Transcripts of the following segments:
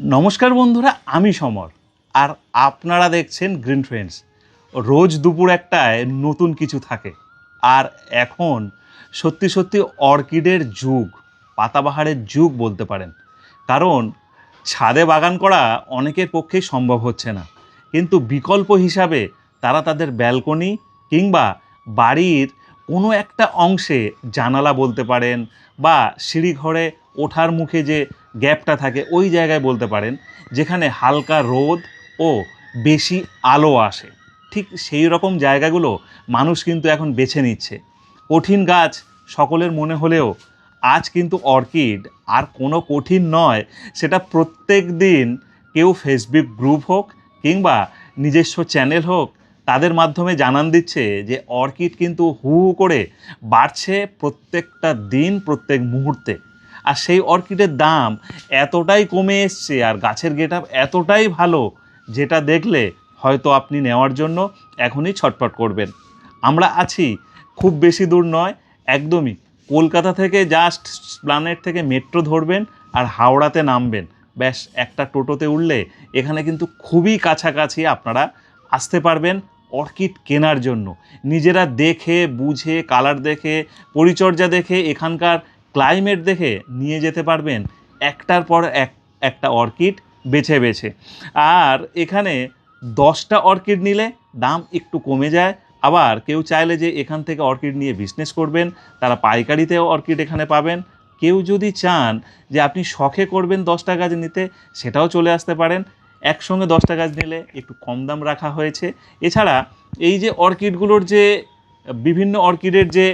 নমস্কার বন্ধুরা, আমি সমর। আর আপনারা দেখছেন গ্রিন ফ্রেন্ডস রোজ দুপুর একটায় নতুন কিছু থাকে। আর এখন সত্যি সত্যি অর্কিডের যুগ, পাতাবাহারের যুগ বলতে পারেন। কারণ ছাদে বাগান করা অনেকের পক্ষেই সম্ভব হচ্ছে না। কিন্তু বিকল্প হিসাবে তারা তাদের ব্যালকনি কিংবা বাড়ির কোনো একটা অংশে জানালা বলতে পারেন বা সিঁড়িঘরে ওঠার মুখে যে গ্যাপটা থাকে ওই জায়গায় বলতে পারেন, যেখানে হালকা রোদ ও বেশি আলো আসে। ঠিক সেই রকম জায়গাগুলো মানুষ কিন্তু এখন বেছে নিচ্ছে। কঠিন গাছ সকলের মনে হলেও আজ কিন্তু অর্কিড, আর কোনো কঠিন নয়, সেটা প্রত্যেক দিন কেউ ফেসবুক গ্রুপ হোক কিংবা নিজস্ব চ্যানেল হোক, তাদের মাধ্যমে জানান দিচ্ছে যে অর্কিড কিন্তু হু হু করে বাড়ছে প্রত্যেকটা দিন, প্রত্যেক মুহূর্তে। আর সেই অর্কিডের দাম এতটাই কমে এসছে আর গাছের গেট এতটাই ভালো যেটা দেখলে হয়তো আপনি নেওয়ার জন্য এখনই ছটফট করবেন। আমরা আছি খুব বেশি দূর নয়, একদমই কলকাতা থেকে জাস্ট প্ল্যানেট থেকে মেট্রো ধরবেন আর হাওড়াতে নামবেন। ব্যাস, একটা টোটোতে উঠলে এখানে কিন্তু খুবই কাছাকাছি আপনারা আসতে পারবেন অর্কিড কেনার জন্য। নিজেরা দেখে, বুঝে কালার দেখে, পরিচর্যা দেখে এখানকার ক্লাইমেট দেখে নিয়ে যেতে পারবেন একটার পর এক, একটা অর্কিড বেছে বেছে। আর এখানে দশটা অর্কিড নিলে দাম একটু কমে যায়। আবার কেউ চাইলে যে এখান থেকে অর্কিড নিয়ে বিজনেস করবেন, তারা পাইকারিতেও অর্কিড এখানে পাবেন। কেউ যদি চান যে আপনি শখে করবেন দশটা গাছ নিতে, সেটাও চলে আসতে পারেন। একসঙ্গে দশটা গাছ নিলে একটু কম দাম রাখা হয়েছে। এছাড়া এই যে অর্কিডগুলোর যে, বিভিন্ন অর্কিডের যে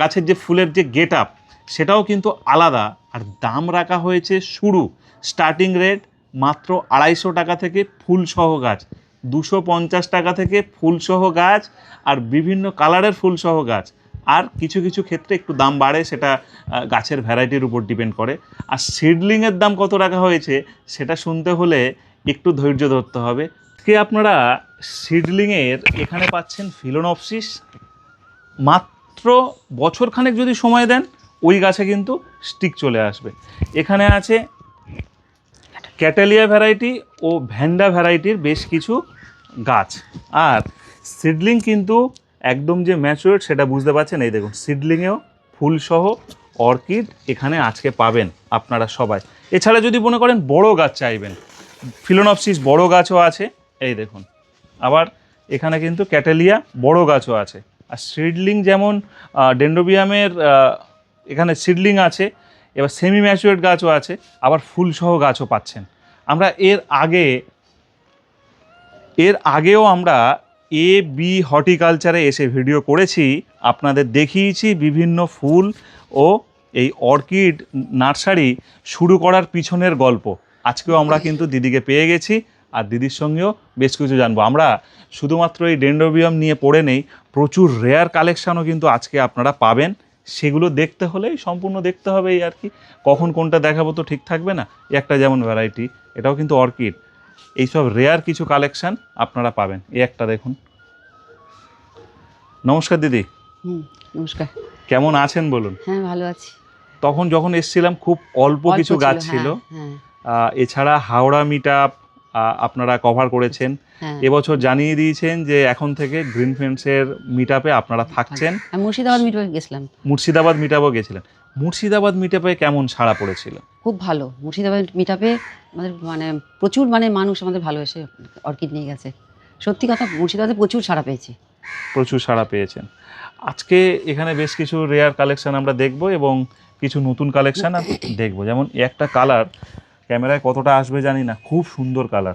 গাছের যে ফুলের যে গেট আপ সেটাও কিন্তু আলাদা। আর দাম রাখা হয়েছে শুরু। স্টার্টিং রেট মাত্র আড়াইশো টাকা থেকে ফুলসহ গাছ, দুশো পঞ্চাশ টাকা থেকে ফুলসহ গাছ, আর বিভিন্ন কালারের ফুলসহ গাছ। আর কিছু কিছু ক্ষেত্রে একটু দাম বাড়ে, সেটা গাছের ভ্যারাইটির উপর ডিপেন্ড করে। আর সিডলিংয়ের দাম কত রাখা হয়েছে, সেটা শুনতে হলে একটু ধৈর্য ধরতে হবে। আজকে আপনারা সিডলিংয়ের এখানে পাচ্ছেন ফিলোনপসিস মাত্র বছরখানেক যদি সময় দেন, ওই গাছে কিন্তু স্টিক চলে আসবে। এখানে আছে ক্যাটালিয়া ভ্যারাইটি ও ভ্যান্ডা ভ্যারাইটির বেশ কিছু গাছ। আর সিডলিং কিন্তু একদম যে ম্যাচুয়ার সেটা বুঝতে পারছেন? এই দেখুন সিডলিংয়েও ফুলসহ অর্কিড এখানে আজকে পাবেন আপনারা সবাই। এছাড়া যদি মনে করেন, বড় গাছ চাইবেন ফিলোনপসিস বড় গাছও আছে, এই দেখুন। আবার এখানে কিন্তু ক্যাটালিয়া বড় গাছও আছে। আর সিডলিং যেমন ডেন্ডোবিয়ামের এখানে সিডলিং আছে, এবার সেমি ম্যাচুয়ার্ড গাছও আছে, আবার ফুলসহ গাছও পাচ্ছেন। আমরা এর আগে, এর আগেও আমরা এ বি হর্টিকালচারে এসে ভিডিও করেছি, আপনাদের দেখিয়েছি বিভিন্ন ফুল ও এই অর্কিড নার্সারি শুরু করার পিছনের গল্প। আজকেও আমরা কিন্তু দিদিকে পেয়ে গেছি। আর দিদির সঙ্গেও বেশ কিছু জানব। আমরা শুধুমাত্র এই ডেন্ডোবিয়াম নিয়ে পড়ে নেই প্রচুর রেয়ার কালেকশানও কিন্তু আজকে আপনারা পাবেন। সেগুলো দেখতে হলেই সম্পূর্ণ দেখতে হবে এই আর কি। কখন কোনটা দেখাবো তো ঠিক থাকবে না একটা যেমন ভ্যারাইটি এটাও কিন্তু অর্কিড এইসব রেয়ার কিছু কালেকশান আপনারা পাবেন এই একটা দেখুন। নমস্কার দিদি। নমস্কার। কেমন আছেন বলুন? হ্যাঁ ভালো আছি। তখন যখন এসছিলাম খুব অল্প কিছু গাছ হ্যাঁ, ছিল হ্যাঁ এছাড়া হাওড়া মিট আপ আপনারা কভার করেছেন। হ্যাঁ। এবছর জানিয়ে দিয়েছেন যে এখন থেকে গ্রিন ফ্রেন্ডসের মিটআপে আপনারা থাকছেন। মুর্শিদাবাদ মিটবে গেছিলাম। মুর্শিদাবাদ মিট গেছিলেন। মুর্শিদাবাদ মিটআপে কেমন সাড়া পড়েছিল? খুব ভালো। মুর্শিদাবাদ মিটাপে আমাদের মানে প্রচুর মানে মানুষ আমাদের ভালোবেসে অর্কিড নিয়ে গেছে। সত্যি কথা মুর্শিদাবাদে প্রচুর সাড়া পেয়েছি। প্রচুর সাড়া পেয়েছেন। আজকে এখানে বেশ কিছু রেয়ার কালেকশন আমরা দেখব এবং কিছু নতুন কালেকশন দেখব। যেমন একটা কালার ক্যামেরায় কতটা আসবে জানি না খুব সুন্দর কালার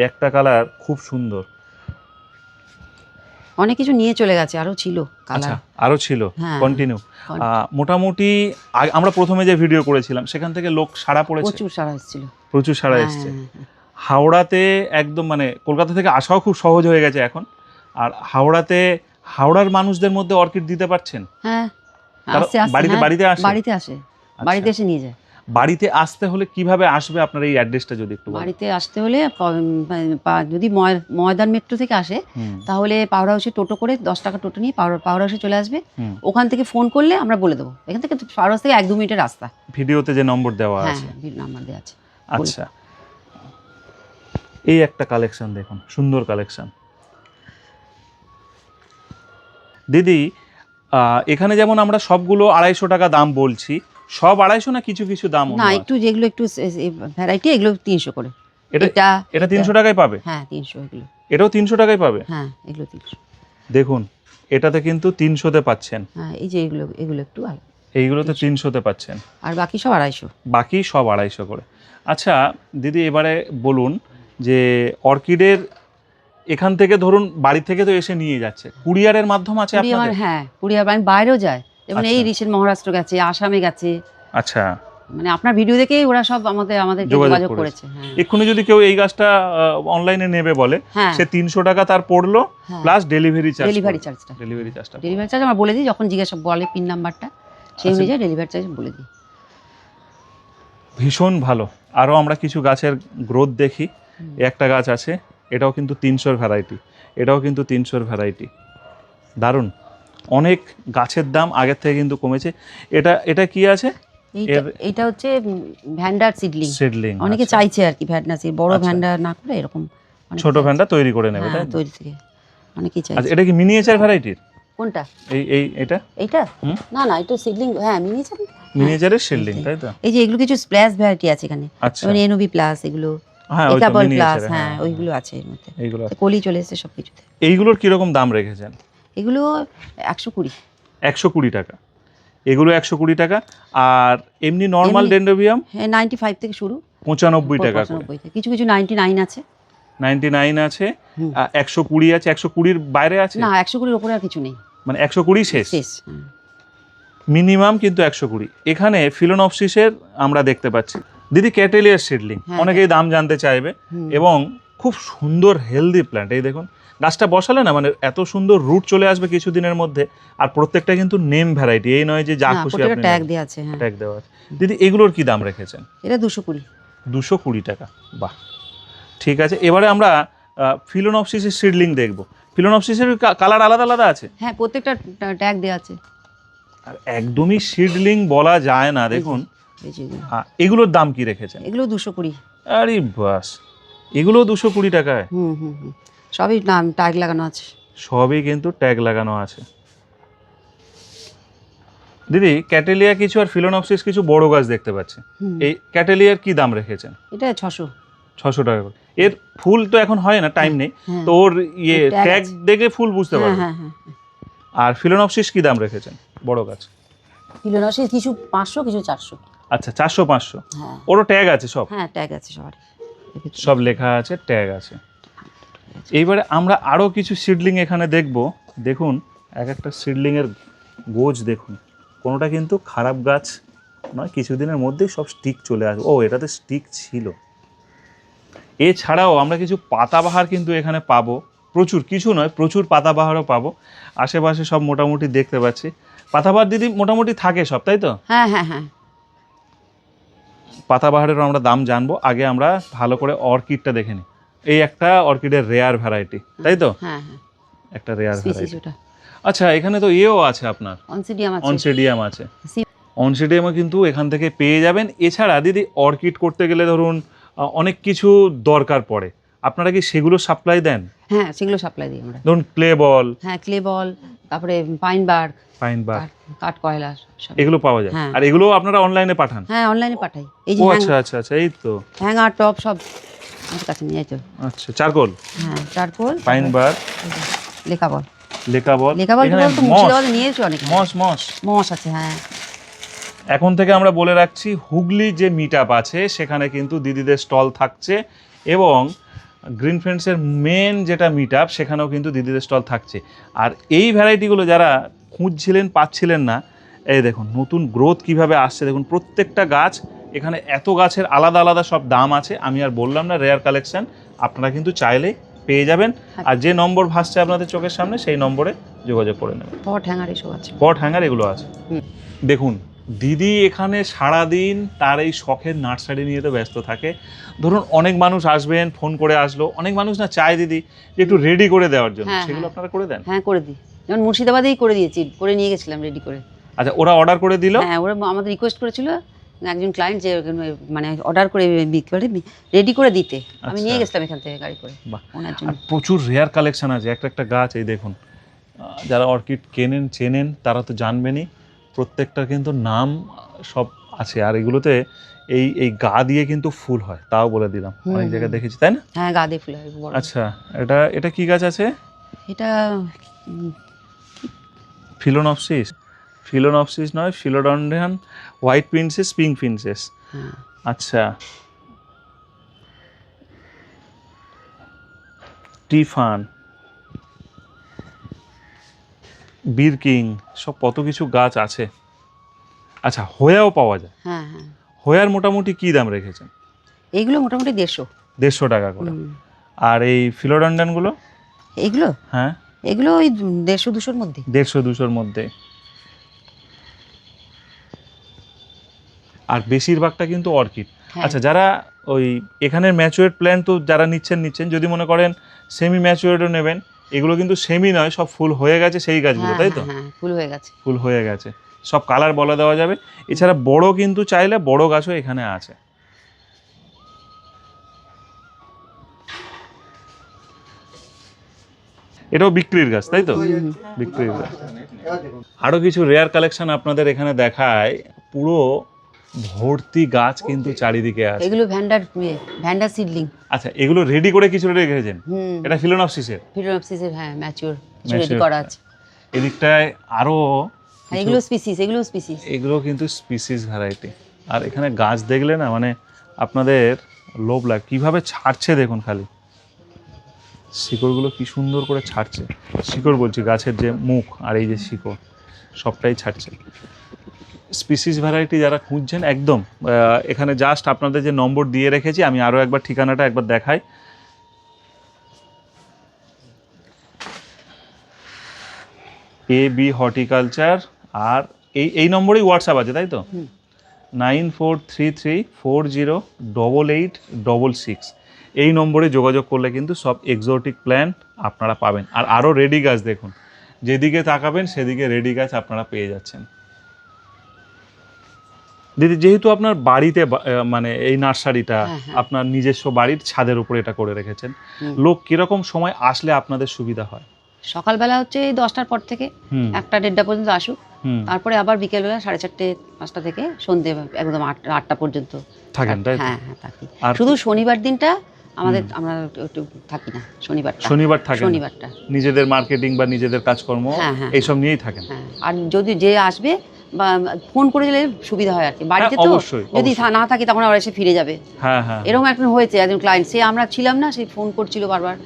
একটা কালার খুব সুন্দর। অনেক কিছু নিয়ে চলে গেছে আরও ছিল আচ্ছা আরও ছিল। হ্যাঁ। কন্টিনিউ মোটামুটি আমরা প্রথমে যে ভিডিও করেছিলাম সেখান থেকে লোক সাড়া পড়েছে? প্রচুর সাড়া এসেছিল। প্রচুর সাড়া হ্যাঁ, এসছে। হ্যাঁ, হ্যাঁ। হাওড়াতে একদম মানে কলকাতা থেকে আসাও খুব সহজ হয়ে গেছে এখন। আর হাওড়াতে হাওড়ার মানুষদের মধ্যে অর্কিড দিতে পারছেন? হ্যাঁ বাড়িতে- হ্যাঁ, বাড়িতে আসে? বাড়িতে আসে। বাড়িতে এসে নিয়ে যায়। বাড়িতে আসতে হলে কীভাবে আসবে? আপনার এই অ্যাড্রেসটা যদি একটু বাড়িতে আসতে হলে যদি ময়- ময়দান মেট্রো থেকে আসে তাহলে পাওয়ার হাউসে টোটো করে দশ টাকা টোটো নিয়ে পাওয়ার পাওয়ার হাউসে চলে আসবে। ওখান থেকে ফোন করলে আমরা বলে দেবো। এখান থেকে পাওয়ার হাউস থেকে এক দু মিনিটের রাস্তা। ভিডিওতে যে নম্বর দেওয়া হ্যাঁ আছে। নাম্বার দেওয়া আছে। আচ্ছা। এই একটা কালেকশন দেখুন সুন্দর কালেকশন। দিদি আহ, এখানে যেমন আমরা সবগুলো আড়াইশো টাকা দাম বলছি সব আড়াইশো না কিছু কিছু দাম না একটু যেগুলো একটু ভ্যারাইটি এগুলো তিনশো করে। এটা এটা তিনশো টাকায় পাবে? হ্যাঁ তিনশো এগুলো। এটাও তিনশো টাকায় পাবে? হ্যাঁ এগুলো তিনশো। দেখুন এটাতে কিন্তু তিনশোতে পাচ্ছেন। হ্যাঁ এই যে এগুলো এগুলো একটু আলাদা এইগুলোতে তিনশোতে পাচ্ছেন। আর বাকি সব আড়াইশো। বাকি সব আড়াইশো করে। আচ্ছা দিদি এবারে বলুন যে অর্কিডের এখান থেকে ধরুন বাড়ি থেকে তো এসে নিয়ে যাচ্ছে। কুরিয়ারের মাধ্যম আছে আপনাদের? হ্যাঁ কুড়ি আমার বাইরেও যায়। যেমন এই আচ্ছা। রিসেন্ট মহারাষ্ট্র গেছে আসামে গেছে। আচ্ছা। মানে আপনার ভিডিও দেখেই ওরা সব আমাদের আমাদের যোগাযোগ করেছে। হ্যাঁ। এক্ষুনি যদি কেউ এই গাছটা অনলাইনে নেবে বলে হ্যাঁ। সে তিনশো টাকা তার পড়ল প্লাস ডেলিভারি চার্জ ডেলিভারি চার্জটা ডেলিভারি চার্জটা ডেলিভারি চার্জ আমরা বলে দিই যখন জিজ্ঞাসা বলে পিন নাম্বারটা সেই আচ্ছা। অনুযায়ী ডেলিভারি চার্জ বলে দিই। ভীষণ ভালো। আরও আমরা কিছু গাছের গ্রোথ দেখি। একটা গাছ আছে এটাও কিন্তু তিনশোর ভ্যারাইটি এটাও কিন্তু তিনশোর ভ্যারাইটি দারুণ। অনেক গাছের দাম আগের থেকে কিন্তু কমেছে। এটা এটা কি আছে? এটা হচ্ছে ভ্যান্ডার সিডলিং। সিডলিং অনেকে চাইছে আর কি ভ্যান্ডার সিড বড় আচ্ছা। ভ্যান্ডার না করে এরকম ছোট। ভ্যানটা তৈরি করে নেবে হ্যাঁ, তাই তৈরি থেকে। অনেকেই চাইছে। আচ্ছা এটা কি মিনিয়েচার ভ্যারাইটির কোনটা? এই এই এটা? এইটা? হুম। না না এটা সিডলিং হ্যাঁ মিনিয়েচার মিনিয়েচারের এইটাই। তাই তো? এই যে এগুলো কিছু স্প্ল্যাশ ভ্যারাইটি আছে এখানে। আচ্ছা। যেমন এনওবি প্লাস এগুলো হ্যাঁ প্লাস হ্যাঁ ওইগুলো আছে এর মধ্যে। এইগুলো। কলি চলে এসেছে সব কিছুতে এইগুলোর কীরকম দাম রেখেছেন? এগুলো একশো কুড়ি। একশো কুড়ি টাকা। এগুলো একশো কুড়ি টাকা। আর এমনি নর্মাল ডেন্ডোবিয়াম হ্যাঁ নাইনটি ফাইভ থেকে শুরু। পঁচানব্বই টাকা। কিছু কিছু নাইনটি নাইন আছে। নাইনটি নাইন আছে একশো কুড়ি আছে। একশো কুড়ির বাইরে আছে? না একশো কুড়ির ওপরে আর কিছু নেই। মানে একশো কুড়ি শেষ? শেষ হ্যাঁ। মিনিমাম কিন্তু একশো কুড়ি। এখানে ফিলোনপসিসের আমরা দেখতে পাচ্ছি। দিদি ক্যাটেলিয়ার সিডলিং। হ্যাঁ, অনেকেই দাম জানতে চাইবে। এবং খুব সুন্দর হেলদি প্ল্যান্ট এই দেখুন গাছটা বসালে না মানে এত সুন্দর রুট চলে আসবে কিছুদিনের মধ্যে আর প্রত্যেকটা কিন্তু নেম ভ্যারাইটি এই নয় যে যা খুশি প্রত্যেকটা আপনি ট্যাগ দেওয়া আছে হ্যাঁ। ট্যাগ দেওয়া আছে। দিদি এগুলোর কি দাম রেখেছেন? এটা দুশো কুড়ি। দুশো কুড়ি টাকা বাহ। ঠিক আছে এবারে আমরা ফিলোনপসিসের সিডলিং দেখব। ফিলোনপসিসের কালার আলাদা আলাদা আছে? হ্যাঁ প্রত্যেকটা ট্যাগ দেওয়া আছে। আর একদমই সিডলিং বলা যায় না দেখুন। এগুলোর দাম কি রেখেছেন? এগুলো দুশো কুড়ি। আরে বাস এগুলো দুশো কুড়ি টাকায়? হুম হুম। সবই নাম ট্যাগ লাগানো আছে। সবই কিন্তু ট্যাগ লাগানো আছে। দিদি ক্যাটেলিয়া কিছু আর ফিলোনপসিস কিছু বড় গাছ দেখতে পাচ্ছি। এই ক্যাটেলিয়ার কি দাম রেখেছেন? এটা ছশো। ছশো টাকা করে। এর ফুল তো এখন হয় না টাইম নেই। হ্যাঁ। তো ওর ইয়ে ট্যাগ দেখে ফুল বুঝতে হ্যাঁ পারবে। হ্যাঁ আর ফিলোনপসিস কি দাম রেখেছেন? বড় গাছ। কিলোনসে কিছু পাঁচশো কিছু চারশো। আচ্ছা চারশো পাঁচশো। ওরও ট্যাগ আছে সব? হ্যাঁ ট্যাগ আছে সবার সব লেখা আছে ট্যাগ আছে। এইবারে আমরা আরও কিছু সিডলিং এখানে দেখব। দেখুন এক একটা সিডলিংয়ের গোজ দেখুন। কোনোটা কিন্তু খারাপ গাছ নয় কিছুদিনের মধ্যেই সব স্টিক চলে আসবে। ও এটাতে স্টিক ছিল। এছাড়াও আমরা কিছু পাতাবাহার কিন্তু এখানে পাবো। প্রচুর কিছু নয় প্রচুর পাতাবাহারও পাবো। আশেপাশে সব মোটামুটি দেখতে পাচ্ছি। পাতাবাহার দিদি মোটামুটি থাকে সব তাই তো? হ্যাঁ হ্যাঁ হ্যাঁ। পাতাবাহারেরও আমরা দাম জানব। আগে আমরা ভালো করে অর্কিডটা দেখে নিই। এই একটা অর্কিডের রেয়ার ভ্যারাইটি তাই তো? হ্যাঁ হ্যাঁ। একটা রেয়ার ভ্যারাইটি আচ্ছা এখানে তো এও আছে আপনার। অনসিডিয়াম আছে। অনসেডিয়াম আছে। কিন্তু এখান থেকে পেয়ে যাবেন। এছাড়া দিদি অর্কিড করতে গেলে ধরুন অনেক কিছু দরকার পড়ে। আপনারা কি সেগুলো সাপ্লাই দেন? হ্যাঁ সেগুলো সাপ্লাই দিই আমরা। ধরুন ক্লে বল হ্যাঁ ক্লে বল তারপরে পাইন বার্গ পাইন বা কাঠ কয়লা এগুলো পাওয়া যায়। হ্যাঁ। আর এগুলো আপনারা অনলাইনে পাঠান? হ্যাঁ অনলাইনে পাঠাই। এই যে আচ্ছা আচ্ছা আচ্ছা এই তো। হ্যাঙ্গার টপ সব। আমার কাছে নিয়ে আচ্ছা চারকোল? হ্যাঁ চারকোল পাইন বার লেখা বল। লেকা বল? লেখা বল মস নিয়েছি অনেক মস মস মস আছে হ্যাঁ। এখন থেকে আমরা বলে রাখছি হুগলি যে মিট আছে সেখানে কিন্তু দিদিদের স্টল থাকছে এবং গ্রিন ফ্রেন্ডসের মেন যেটা মিট সেখানেও কিন্তু দিদিদের স্টল থাকছে। আর এই ভ্যারাইটিগুলো যারা খুঁজছিলেন পাচ্ছিলেন না এই দেখুন নতুন গ্রোথ কীভাবে আসছে দেখুন প্রত্যেকটা গাছ এখানে এত গাছের আলাদা আলাদা সব দাম আছে আমি আর বললাম না রেয়ার কালেকশন আপনারা কিন্তু চাইলে পেয়ে যাবেন। আর যে নম্বর ভাসছে আপনাদের চোখের সামনে সেই নম্বরে যোগাযোগ করে নেবেন। পট হ্যাঙ্গার এসব আছে। পট হ্যাঙ্গার এগুলো আছে। দেখুন দিদি এখানে সারাদিন তার এই শখের নার্সারি নিয়ে তো ব্যস্ত থাকে। ধরুন অনেক মানুষ আসবেন ফোন করে আসলো। অনেক মানুষ না চায় দিদি যে একটু রেডি করে দেওয়ার জন্য। হ্যাঁ, সেগুলো হ্যাঁ। আপনারা করে দেন। হ্যাঁ করে দিই। যেমন মুর্শিদাবাদেই করে দিয়েছি করে নিয়ে গেছিলাম রেডি করে। আচ্ছা ওরা অর্ডার করে দিল? হ্যাঁ ওরা আমাদের রিকোয়েস্ট করেছিল একজন ক্লায়েন্ট যে মানে অর্ডার করে রেডি করে দিতে। আমি নিয়ে আচ্ছা। গেছিলাম এখান থেকে গাড়ি করে বাহ। ওনার জন্য। প্রচুর রেয়ার কালেকশন আছে একটা একটা গাছ এই দেখুন। যারা অর্কিড কেনেন চেনেন তারা তো জানবেনই। প্রত্যেকটার কিন্তু নাম সব আছে আর এগুলোতে এই এই গা দিয়ে কিন্তু ফুল হয় তাও বলে দিলাম। অনেক জায়গায় দেখেছি তাই না? হ্যাঁ গাঁদে ফুল হয় আচ্ছা এটা এটা কি গাছ আছে? এটা ফিলোনপসিস ফিলোনপসিস নয় philodendron white princess pink princess. আচ্ছা। টিফান। বীর কিং সব কত কিছু গাছ আছে। আচ্ছা হোয়াও পাওয়া যায়। হ্যাঁ হ্যাঁ। হোয়ার মোটামুটি কি দাম রেখেছেন? এইগুলো মোটামুটি দেড়শো। দেড়শো টাকা করে। আর এই ফিলোডন্ডানগুলো এইগুলো হ্যাঁ। এগুলো ওই দেড়শো দুশোর মধ্যে। দেড়শো দুশোর মধ্যে। আর বেশিরভাগটা কিন্তু অর্কিড। হ্যাঁ। আচ্ছা যারা ওই এখানের ম্যাচুয়ার্ড প্ল্যান্ট তো যারা নিচ্ছেন নিচ্ছেন যদি মনে করেন সেমি ম্যাচুয়ার্ডও নেবেন এগুলো কিন্তু সেমি নয় সব ফুল হয়ে গেছে সেই গাছগুলো হ্যাঁ, তাই তো? হ্যাঁ, ফুল হয়ে গেছে। ফুল হয়ে গেছে। সব কালার বলে দেওয়া যাবে। এছাড়া বড় কিন্তু চাইলে বড় গাছও এখানে আছে। এটাও বিক্রির গাছ তাই তো? বিক্রির গাছ। আরও কিছু রেয়ার কালেকশন আপনাদের এখানে দেখায়। পুরো ভর্তি গাছ কিন্তু চারিদিকে আছে। এগুলো ভ্যান্ডার ভ্যান্ডার সিডলিং আচ্ছা এগুলো রেডি করে কিছু রেখেছেন? এটা ফিলোনপসিসের ফিডোনপসিসের হ্যাঁ ম্যাচিওর রেডি করা আছে। এদিকটায় আরও এগুলো স্পিসিস এগুলো স্পিসিস এগুলো কিন্তু স্পিসিস ভ্যারাইটি আর এখানে গাছ দেখলে না মানে আপনাদের লোভ লাগে। কীভাবে ছাড়ছে দেখুন খালি। শিকড়গুলো কি সুন্দর করে ছাড়ছে। শিকড় বলছি গাছের যে মুখ আর এই যে শিকড় সবটাই ছাড়ছে। স্পিসিস ভ্যারাইটি যারা খুঁজছেন একদম এখানে জাস্ট আপনাদের যে নম্বর দিয়ে রেখেছি আমি আরও একবার ঠিকানাটা একবার দেখাই। এ বি হর্টিকালচার আর এই এই নম্বরেই হোয়াটসঅ্যাপ আছে তাই তো? Nine four three three four zero double eight double six এই নম্বরে যোগাযোগ করলে কিন্তু সব এক্সোটিক প্ল্যান্ট আপনারা পাবেন। আর আরও রেডি গাছ দেখুন যেদিকে তাকাবেন সেদিকে রেডি গাছ আপনারা পেয়ে যাচ্ছেন। দিদি যেহেতু আপনার বাড়িতে মানে এই নার্সারিটা হ্যাঁ, হ্যাঁ। আপনার নিজস্ব বাড়ির ছাদের উপরে এটা করে রেখেছেন লোক কীরকম সময় আসলে আপনাদের সুবিধা হয়? সকালবেলা হচ্ছে এই দশটার পর থেকে একটা দেড়টা পর্যন্ত আসুক তারপরে আবার বিকেলবেলা সাড়ে চারটে পাঁচটা থেকে সন্ধে একদম আটটা পর্যন্ত থাকেন তাই হ্যাঁ হ্যাঁ থাকি। আর শুধু শনিবার দিনটা আমাদের আমরা একটু- থাকি না শনিবার শনিবার থাকে শনিবারটা। নিজেদের মার্কেটিং বা নিজেদের কাজকর্ম হ্যাঁ, এইসব নিয়েই থাকেন? আর যদি যে আসবে ফোন করে দিলে সুবিধা হয় আর কি। বাড়িতে হ্যাঁ, তো অবশ্যই, যদি না থাকে তখন আবার এসে ফিরে যাবে। হ্যাঁ হ্যাঁ। এরকম একজন হয়েছে একজন ক্লায়েন্ট সে আমরা ছিলাম না সে ফোন করছিল বারবার।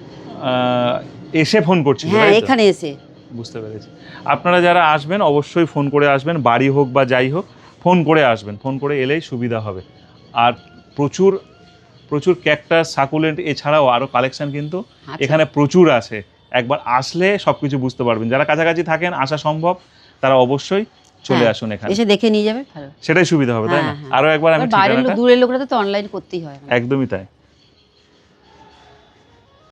এসে ফোন করছিল হ্যাঁ এখানে এসে। বুঝতে পেরেছি। আপনারা যারা আসবেন অবশ্যই ফোন করে আসবেন বাড়ি হোক বা যাই হোক ফোন করে আসবেন। ফোন করে এলেই সুবিধা হবে। আর প্রচুর প্রচুর ক্যাকটাস সাকুলেন্ট এছাড়াও আরও কালেকশন কিন্তু আচ্ছা। এখানে প্রচুর আছে। একবার আসলে সব কিছু বুঝতে পারবেন। যারা কাছাকাছি থাকেন আসা সম্ভব তারা অবশ্যই চলে হ্যাঁ, আসুন এখানে। এসে দেখে নিয়ে যাবে ভালো। সেটাই সুবিধা হবে তাই না? হ্যাঁ, হ্যাঁ। একবার আমি বাইরের লোক দূরের লোকরা তো অনলাইন করতেই হয়। একদমই তাই।